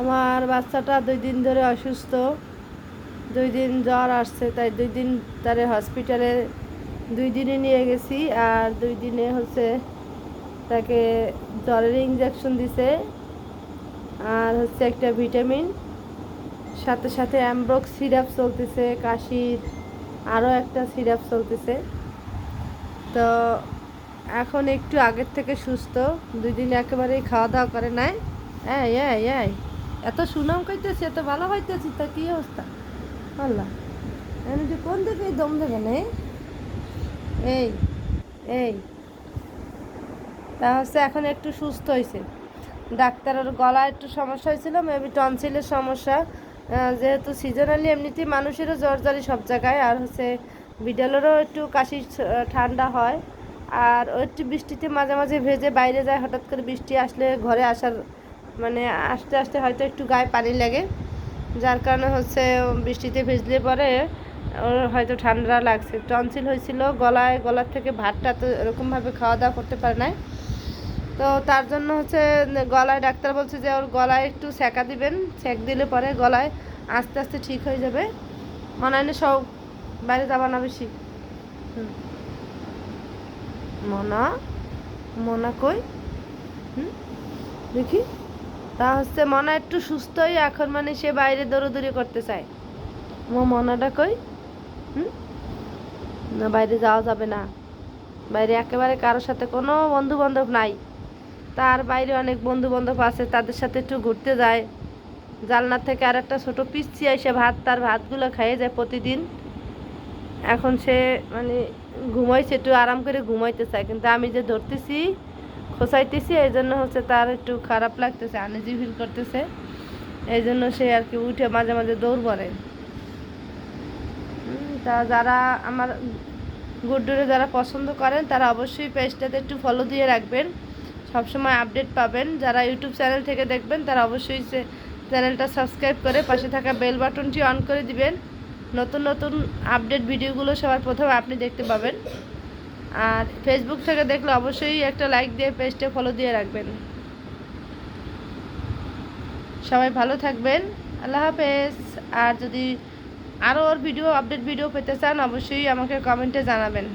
আমার বাচ্চাটা দুই দিন ধরে অসুস্থ। দুই দিন জ্বর আসছে, তাই দুই দিন তারে হসপিটালে দুই দিনে নিয়ে গেছি আর দুই দিনে হচ্ছে তাকে জ্বরের ইঞ্জেকশন দিছে আর হচ্ছে একটা ভিটামিন সাথে সাথে অ্যামব্রক সিরাপ চলতেছে, কাশির আরও একটা সিরাপ চলতেছে। তো এখন একটু আগের থেকে সুস্থ, দুই দিন একেবারেই খাওয়া দাওয়া করে নাই। এই এই এই। এত সুনাম কইতেছি, এত ভালো হইতেছি, তা কি অবস্থা? আল্লাহ। আমি যে কোন দিকে দম দেবে না? এই এই। তা হচ্ছে এখন একটু সুস্থ হয়েছে ডাক্তারের গলা একটু সমস্যা হয়েছিল মেবি টনসিলের সমস্যা। যেহেতু সিজনালি এমনিতেই মানুষেরও জ্বর জ্বরই সব জায়গায়, আর হচ্ছে বিড়ালেরও একটু কাশি ঠান্ডা হয়। আর ওই একটু বৃষ্টিতে মাঝে মাঝে ভেজে বাইরে যায়, হঠাৎ করে বৃষ্টি আসলে ঘরে আসার মানে আস্তে আস্তে হয়তো একটু গায়ে পানি লাগে। যার কারণে হচ্ছে বৃষ্টিতে ভিজলে পরে ওর হয়তো ঠান্ডা লাগছে। টনসিল হয়েছিল, গলায়, গলার থেকে ভাতটা তো এরকমভাবে খাওয়া দাওয়া করতে পারে না তো তার জন্য হচ্ছে গলায় ডাক্তার বলছে যে ওর গলায় একটু সেঁকা দিবেন সেঁক দিলে পরে গলায় আস্তে আস্তে ঠিক হয়ে যাবে। মনে সব বাইরে যাবা না বেশি। মনা? মনা কই? হুম? দেখি। তা হচ্ছে মনা একটু সুস্থই, এখন মানে সে বাইরে দৌড়দৌড়ি করতে চায়। আমার মনাটা কই? হুম? না, বাইরে যাওয়া যাবে না। বাইরে একেবারে কারোর সাথে কোনো বন্ধু বান্ধব নাই। তার বাইরে অনেক বন্ধু বান্ধব আছে, তাদের সাথে একটু ঘুরতে যায়। জালনার থেকে আর একটা ছোটো পিচ্ছি এসে ভাত, তার ভাতগুলো খাইয়ে যায় প্রতিদিন। এখন সে মানে ঘুমাইছে, একটু আরাম করে ঘুমাইতে চায়। কিন্তু আমি যে ধরতেছি খোসাইতেছি এই জন্য হচ্ছে তার একটু খারাপ লাগতেছে, আনেজি ফিল করতেছে। এই জন্য সে আর কি উঠে মাঝে মাঝে দৌড় পড়ে। তা যারা আমার গুড্ডুরে যারা পছন্দ করেন, তারা অবশ্যই পেজটাতে একটু ফলো দিয়ে রাখবেন। সবসময় আপডেট পাবেন। যারা ইউটিউব চ্যানেল থেকে দেখবেন, তারা অবশ্যই সে চ্যানেলটা সাবস্ক্রাইব করে পাশে থাকা বেল বাটনটি অন করে দিবেন। নতুন নতুন আপডেট ভিডিওগুলো সবার প্রথমে আপনি দেখতে পাবেন। আর ফেসবুক থেকে দেখলে অবশ্যই একটা লাইক দিয়ে পেজটা ফলো দিয়ে রাখবেন। সবাই ভালো থাকবেন, আল্লাহ হাফেজ। আর যদি আরও ওর ভিডিও আপডেট ভিডিও পেতে চান, অবশ্যই আমাকে কমেন্টে জানাবেন।